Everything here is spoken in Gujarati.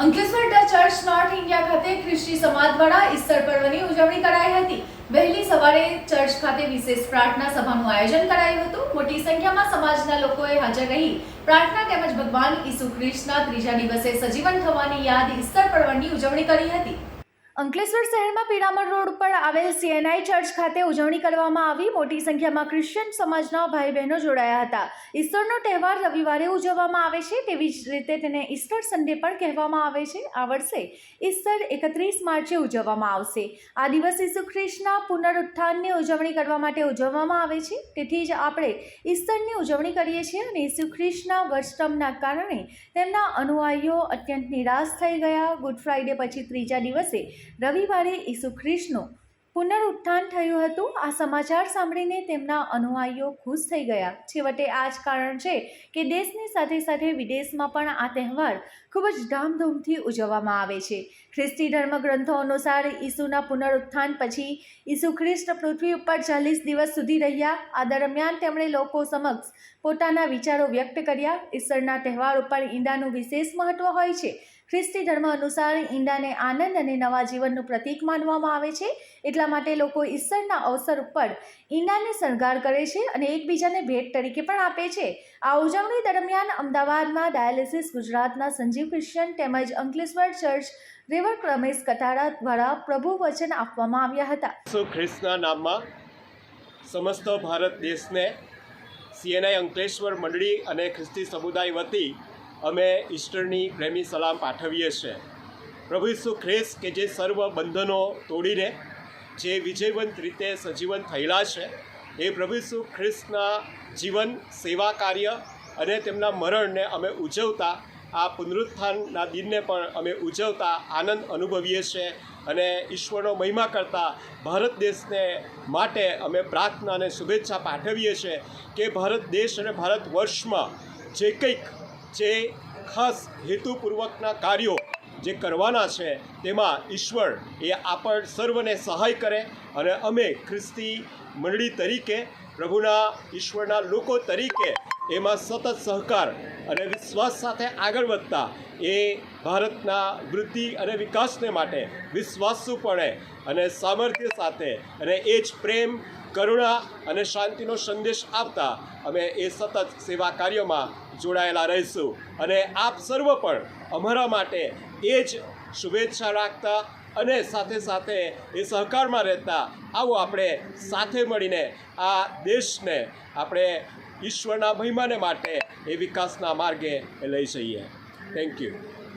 Ankleshwar the church north India ખાતે ખ્રિસ્તી સમાજ દ્વારા ઈસ્ટર પર્વની ઉજવણી કરાઈ હતી. વહેલી સવારે ચર્ચ ખાતે વિશેષ પ્રાર્થના સભાનું આયોજન કરાયું હતું. મોટી સંખ્યામાં સમાજના લોકોએ હાજર રહી પ્રાર્થના તેમજ ભગવાન ઈસુ ખ્રિસ્તના ત્રીજા દિવસે સજીવન થવાની યાદ ઈસ્ટર પર્વની ઉજવણી કરી હતી. અંકલેશ્વર શહેરમાં પીડામણ રોડ પર આવેલ સીએનઆઈ ચર્ચ ખાતે ઉજવણી કરવામાં આવી. મોટી સંખ્યામાં ક્રિશ્ચિયન સમાજના ભાઈ બહેનો જોડાયા હતા. ઈસ્ટરનો તહેવાર રવિવારે ઉજવવામાં આવે છે. તેવી જ રીતે તેને ઈસ્ટર સન્ડે પણ કહેવામાં આવે છે. આ વર્ષે ઈસ્ટર એકત્રીસ માર્ચે ઉજવવામાં આવશે. આ દિવસ ઈસુ ખ્રિસ્તના પુનરુત્થાનની ઉજવણી કરવા માટે ઉજવવામાં આવે છે. તેથી જ આપણે ઈસ્ટરની ઉજવણી કરીએ છીએ અને ઈસુ ખ્રિસ્તના વર્ષમના કારણે તેમના અનુયાયીઓ અત્યંત નિરાશ થઈ ગયા. ગુડ ફ્રાઈડે પછી ત્રીજા દિવસે રવિવારે ઈસુ ખ્રિસ્તનું પુનરુત્થાન થયું હતું. આ સમાચાર સાંભળીને તેમના અનુયાયીઓ ખુશ થઈ ગયા. છેવટે આ જ કારણ છે કે દેશની સાથે સાથે વિદેશમાં પણ આ તહેવાર ખૂબ જ ધામધૂમથી ઉજવવામાં આવે છે. ખ્રિસ્તી ધર્મગ્રંથો અનુસાર ઈસુના પુનરુત્થાન પછી ઈસુ ખ્રિસ્ત પૃથ્વી ઉપર ચાલીસ દિવસ સુધી રહ્યા. આ દરમિયાન તેમણે લોકો સમક્ષ પોતાના વિચારો વ્યક્ત કર્યા. ઈશ્વરના તહેવાર ઉપર ઈંડાનું વિશેષ મહત્વ હોય છે. ખ્રિસ્તી ધર્મ અનુસાર ઈંડાને આનંદ અને નવા જીવનનું પ્રતીક માનવામાં આવે છે. એટલા માટે લોકો ઈસ્ટરના અવસર ઉપર ઈંડાને શણગાર કરે છે અને એકબીજાને ભેટ તરીકે પણ આપે છે. આ ઉજવણી દરમિયાન અમદાવાદમાં ડાયાલિસિસ, ગુજરાતના સંજીવ ક્રિશ્ચન તેમજ અંકલેશ્વર ચર્ચ રેવક ક્રમેશ કટારા દ્વારા પ્રભુ વચન આપવામાં આવ્યા હતા. ઈસુ ખ્રિસ્તના નામમાં સમસ્ત ભારત દેશને સીએનઆઈ અંકલેશ્વર મંડળી અને ખ્રિસ્તી સમુદાય વતી અમે ઈસ્ટરની પ્રેમી સલામ પાઠવીએ છીએ. પ્રભુ ઈસુ ખ્રિસ્ત કે જે સર્વ બંધનો તોડીને જે વિજયવંત રીતે સજીવન થયેલા છે, એ પ્રભુ ઈસુ ખ્રિસ્તના જીવન, સેવા કાર્ય અને તેમના મરણને અમે ઉજવતા, આ પુનરુત્થાનના દિનને પણ અમે ઉજવતા આનંદ અનુભવીએ છીએ અને ઈશ્વરનો મહિમા કરતા ભારત દેશને માટે અમે પ્રાર્થના અને શુભેચ્છા પાઠવીએ છીએ કે ભારત દેશ અને ભારત વર્ષમાં જે કંઈક જે ખાસ હેતુપૂર્વકના કાર્યો જે કરવાના છે, તેમાં ઈશ્વર એ આપણ સર્વને સહાય કરે અને અમે ખ્રિસ્તી મંડળી તરીકે, પ્રભુના ઈશ્વરના લોકો તરીકે એમાં સતત સહકાર અને વિશ્વાસ સાથે આગળ વધતા એ ભારતના વૃદ્ધિ અને વિકાસને માટે વિશ્વાસુપણે અને સામર્થ્ય સાથે અને એ જ પ્રેમ કરુણા અને શાંતિનો સંદેશ આપતા અમે એ સતત સેવા કાર્યોમાં જોડાયેલા રહીશું. અને આપ સર્વ પણ અમારા માટે એ જ શુભેચ્છા રાખતા અને સાથે સાથે એ સહકારમાં રહેતા આવો આપણે સાથે મળીને આ દેશને આપણે ઈશ્વરના મહિમાને માટે એ વિકાસના માર્ગે લઈ જઈએ. Thank you